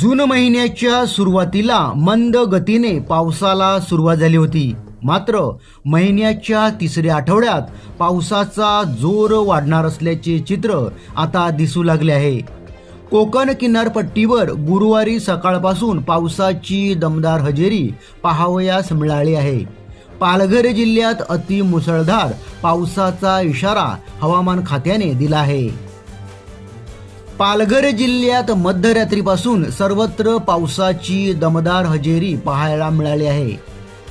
जून महिन्याच्या सुरुवातीला मंद गतीने पावसाला सुरुवात झाली होती. मात्र महिन्याच्या तिसऱ्या आठवड्यात पावसाचा जोर वाढणार असल्याचे चित्र आता दिसू लागले आहे. कोकण किनारपट्टीवर गुरुवारी सकाळपासून पावसाची दमदार हजेरी पाहावयास मिळाली आहे. पालघर जिल्ह्यात अति मुसळधार पावसाचा इशारा हवामान खात्याने दिला आहे. पालघर जिल्ह्यात मध्यरात्रीपासून सर्वत्र पावसाची दमदार हजेरी पाहायला मिळाली आहे.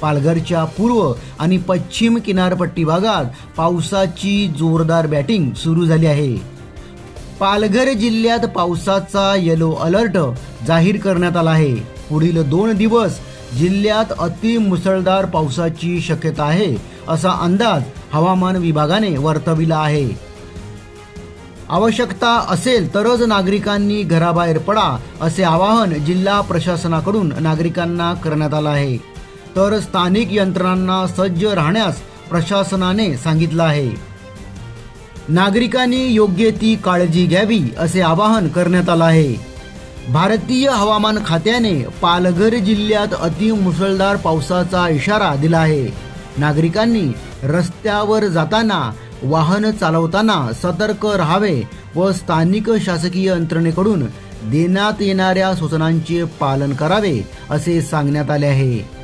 पालघरच्या पूर्व आणि पश्चिम किनारपट्टी भागात पावसाची जोरदार बॅटिंग सुरू झाली आहे. पालघर जिल्ह्यात पावसाचा येलो अलर्ट जाहीर करण्यात आला आहे. पुढील दोन दिवस जिल्ह्यात अति मुसळधार पावसाची शक्यता आहे असा अंदाज हवामान विभागाने वर्तविला आहे. आवश्यकता असेल तरच नागरिकांनी घराबाहेर पडा असे आवाहन जिल्हा प्रशासनाकडून नागरिकांना करण्यात आलं आहे. तर स्थानिक यंत्रणांना सज्ज राहण्यास प्रशासनाने सांगितलं आहे. नागरिकांनी योग्य ती काळजी घ्यावी असे आवाहन करण्यात आलं आहे. भारतीय हवामान खात्याने पालघर जिल्ह्यात अति मुसळधार पावसाचा इशारा दिला आहे. नागरिकांनी रस्त्यावर जाताना वाहन चालवताना सतर्क राहावे व स्थानिक शासकीय यंत्रणेकडून देण्यात येणाऱ्या सूचनांचे पालन करावे असे सांगण्यात आले आहे.